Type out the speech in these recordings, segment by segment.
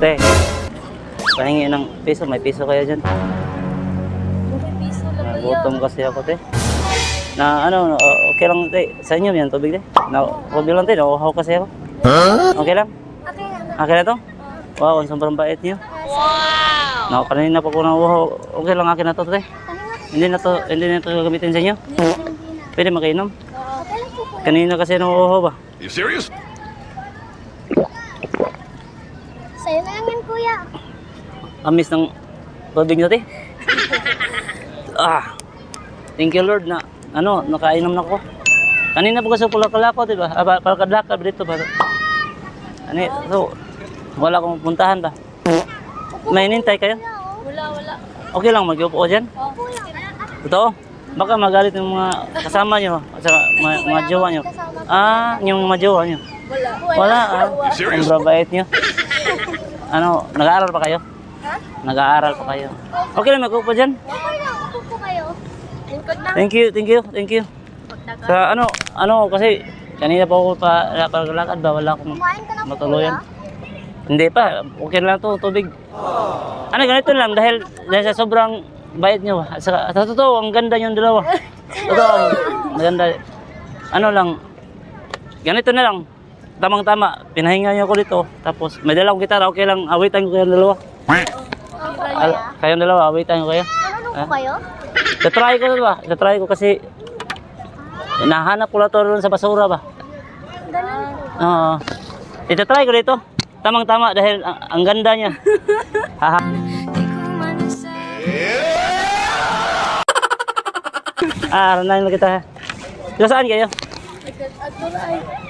Te, pahingi ng piso. May piso kayo dyan. piso lang ba yan? Nagutom kasi ako, te. Na ano, okay lang, te. Sa inyo yan, tubig, te. Na, tubig lang, te. Nauuhaw kasi ako. Okay lang? Okay na. Okay na to? Wow, ang sobrang bait niyo. Wow! Na, kanina pa ko nauuhaw. Okay lang, akin na to, te. Hindi na to, hindi na to gamitin sa inyo. Pwede makainom. Lang. Kanina kasi nauuhaw ba? You serious? Sa'yo na lang yan, kuya. Amis ng tubig nyo, te. ah, thank you Lord na ano, nakainom na ko. Kanina po kasi pula kalako, di ba? Ah, pa- palakad-lakad dito ba? Ano, so, wala akong puntahan ba? May inintay kayo? Wala, wala. Okay lang, mag-upo ko dyan. Opo lang. Totoo? Baka magalit yung mga kasama nyo, at saka mga, mga jowa nyo. Ah, yung mga jowa nyo. Wala. Wala, ah. Ang babait nyo. Ano, nag-aaral pa kayo? Ha? Nag-aaral pa kayo. Okay lang, mag-upo dyan. Okay lang. Upo po kayo. Lingkod lang. Thank you, thank you, thank you. Sa ano, ano kasi kanina pa ako pa lakad ba wala akong kuya. Hindi pa, okay lang to, tubig. Ano ganito lang dahil dahil sa sobrang bait niyo. At saka sa totoo, ang ganda yung dalawa. Totoo, ang ganda. Ano lang, ganito na lang. Tamang-tama, pinahinga niyo ako dito. Tapos may dala akong gitara, okay lang, awitan ko kayong dalawa. Al kayong dalawa, awitan ko kayo. Ano Ah? po kayo? Tatry ko ba? Tatry ko kasi nahanap ko lang to doon sa basura ba? Ganun. Oo. Itatry ko dito. Tamang-tama dahil ang, ang ganda niya. Haha. ah, ranayin lang kita. Saan kayo? Ako ay.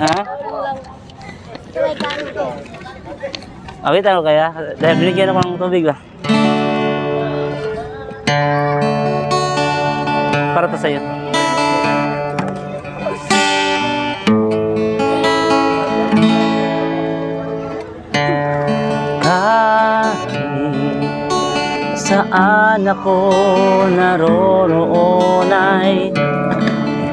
Ha? Awitan ko kaya? Dahil binigyan ako ng tubig ba? Para to sa'yo. Saan ako naroroon ay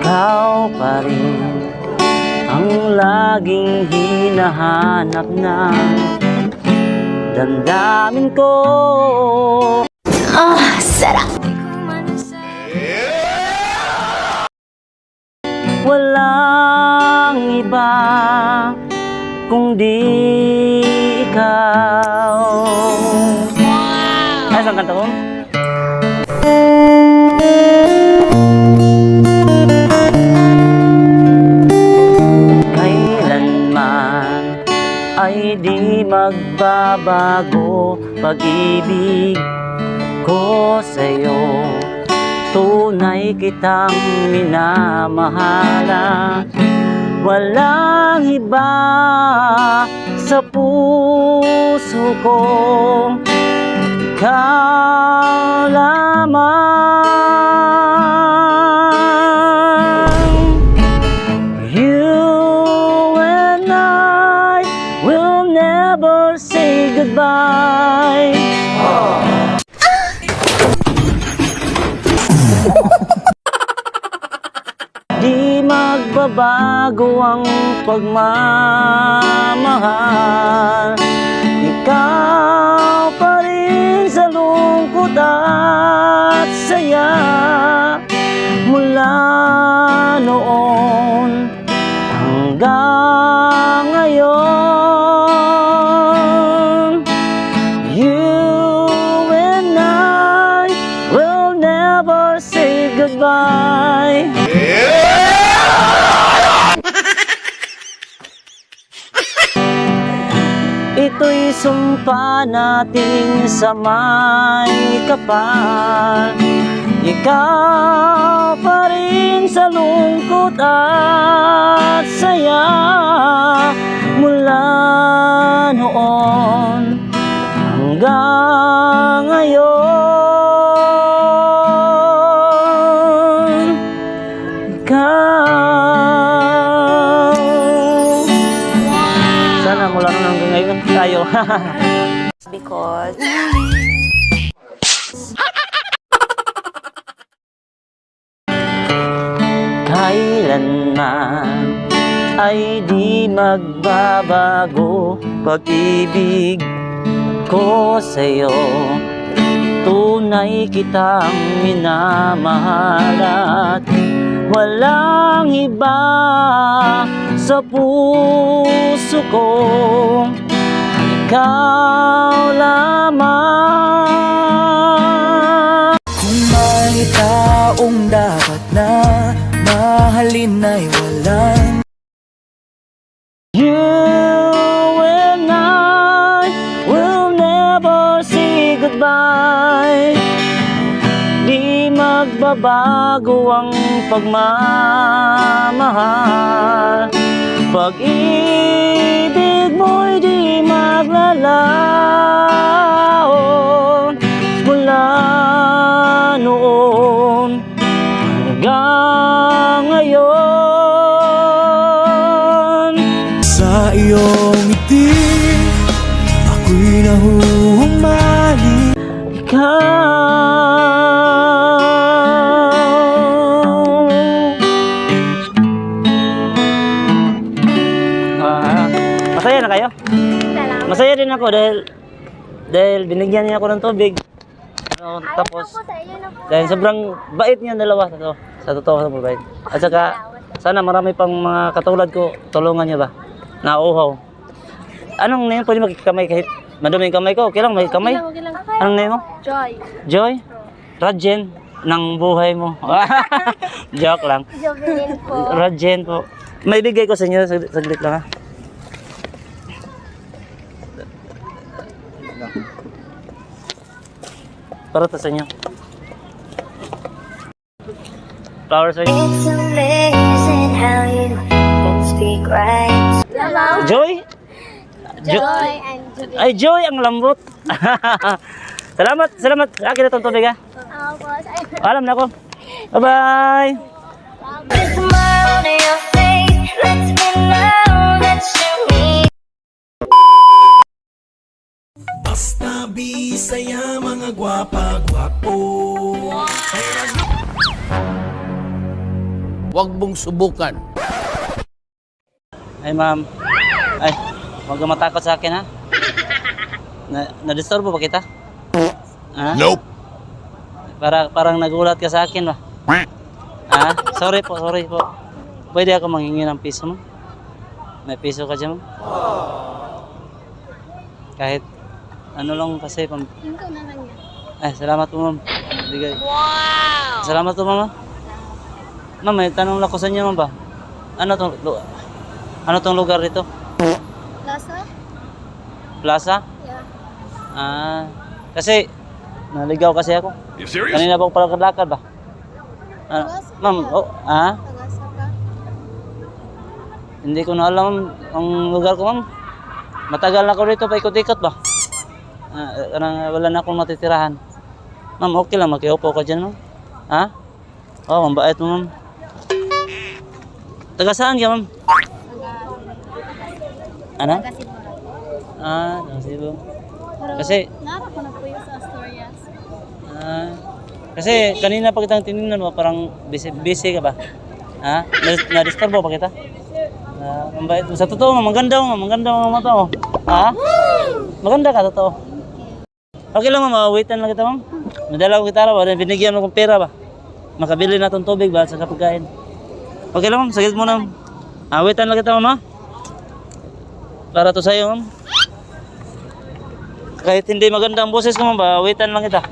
ikaw pa rin ang laging hinahanap ng damdamin ko. Walang iba kundi ikaw. Di magbabago pag-ibig ko sa'yo. Tunay kitang minamahala Walang iba sa puso ko. Ikaw magbabago ang pagmamahal. Ikaw pa rin sa lungkot at saya. Mula noon hanggang ngayon You and I will never say goodbye Ito'y sumpa natin sa may kapal. Ikaw pa rin sa lungkot at saya because Kailanman ay di magbabago Pag-ibig ko sa'yo? Tunay kitang minamahal at Walang iba sa puso ko Ikaw lamang. Kung may taong dapat na mahalin ay walang You and I will never say goodbye. Di magbabago ang pagmamahal. Pag-ibig mo'y di maglalaon Mula noon hanggang ngayon. Sa iyong ngiti Ako'y nahuhumali. Ikaw ako dahil dahil binigyan niya ako ng tubig. Ano, tapos dahil sobrang bait niya dalawa sa to. Sa totoo sa bait. At saka sana marami pang mga katulad ko tulungan niya ba. Nauuhaw. Anong name pwede magkamay kahit madumi kamay ko? Okay lang, may kamay. Okay lang. Anong name mo? Joy. Joy? Rajen ng buhay mo. Joke lang. Jovelyn po. Rajen po. May bigay ko sa inyo, sag- saglit lang ha. Para to sa inyo. Flowers sa inyo. It's amazing how you can speak right. Hello. Joy? Jo- Joy and Jovelyn. Ay, Joy, ang lambot. salamat, salamat. Akin na itong tubig ha. Alam na ako. Bye-bye. Bisaya mga gwapa gwapo Huwag mong subukan. Ay, ma'am. Ay, huwag ka matakot sa akin, ha? Na, na-disturbo ba kita? Ha? Nope. Para, parang nagulat ka sa akin, ba? Ha? Sorry po, sorry po. Pwede ako manghingi ng piso mo? May piso ka dyan, ma'am? Kahit ano lang kasi, pam... Tingko na lang yan. Ay, salamat po, ma'am. Bigay. Wow! Salamat po, ma'am. ah. Ma'am, may tanong lang ko sa inyo, ma'am ba? Ano tong, lu- ano tong lugar dito? Lasa? Plaza? Yeah. Ah, kasi naligaw kasi ako. You serious? Kanina pa ako pala lakad ba? Ah, ma'am, oh, ah, Tagasa ka? hindi ko na alam ang lugar ko, ma'am. Matagal na ako dito, paikot-ikot ba? Parang wala na akong matitirahan. Ma'am, okay lang, makiupo ka dyan, ma'am. Ha? Oh, ang bait mo, ma'am. Taga saan ka, ma'am? Ano? Taga. Ah, taga Cebu. Kasi, nara ko na po yung sa Asturias. Ah, kasi kanina pa kitang tinignan mo, parang busy, busy ka ba? Ha? Na- Na-disturb ba kita? Ah, ang bait mo. Sa totoo, ma'am, maganda mo, ma'am. maganda mo mata mo. Ha? Maganda ka, totoo. Okay lang, ma'am. Waitan lang kita, ma'am. Nadala ko kita raw, ah, binigyan mo kong pera ba? Makabili na tong tubig ba sa kapagkain. Okay lang, ma'am. Saglit mo na. Ah, waitan lang kita, ma'am. ha? Para to sa'yo, ma'am. Kahit hindi maganda ang boses ko, ma'am, ba, waitan lang kita.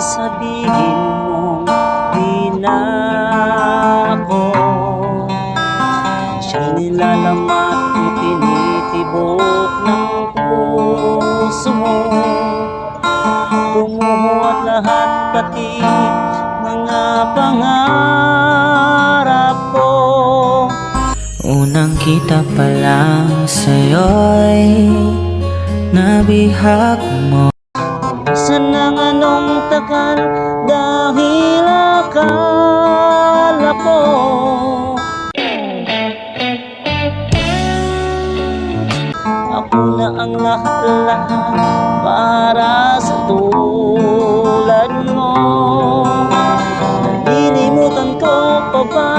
Sabihin mo Di na ako. Siyang nilalamat mo tinitibok ng puso mo. Bumuhat lahat pati mga pangarap ko. Unang kita pa lang sa'yo'y nabihag mo dahil akala ko. Ako na ang lahat-lahat para sa tulad mo. Nalilimutan ko pa ba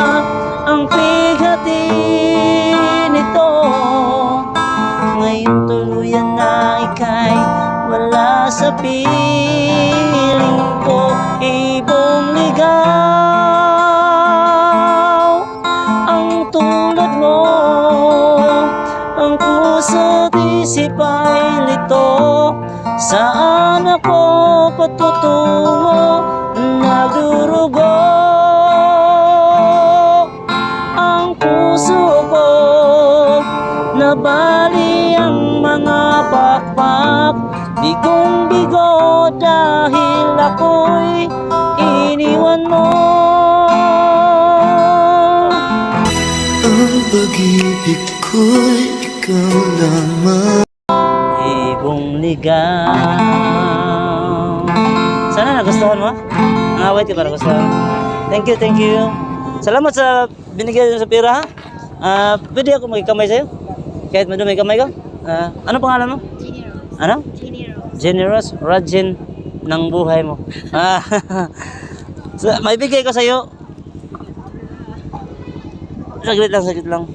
ang pighati nito Ngayon tuluyan na ikay wala sa piling Saan ako patutungo Nagdurugo ang puso ko Nabali ang mga pakpak Bigong bigo dahil ako'y iniwan mo. Ang pag-ibig ko'y ikaw lamang Ligaw Sana nagustuhan mo? Nangawit ka para gustuhan Thank you, thank you Salamat sa binigay sa pera ha Ah, Pwede ako magkamay sa'yo? Kahit madumi kamay ko? Ah, ano pangalan mo? Jenny Rose. Ano? Jenny Rose. Generous Rajin ng buhay mo. Ah, so, may bigay ko sa iyo. Saglit lang, saglit lang.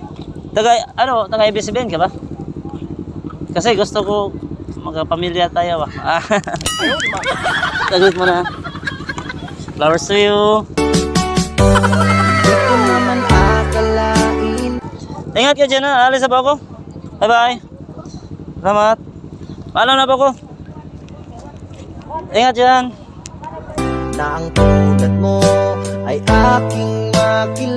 Taga, ano, taga ibig ka ba? Kasi gusto ko magkapamilya tayo? Ah, saglit mo na. Flowers to you. Ingat ka dyan ha. Alis na po ako. Bye-bye. Salamat. Paalam na po ako. Ingat dyan. Na ang tulad mo ay aking makilala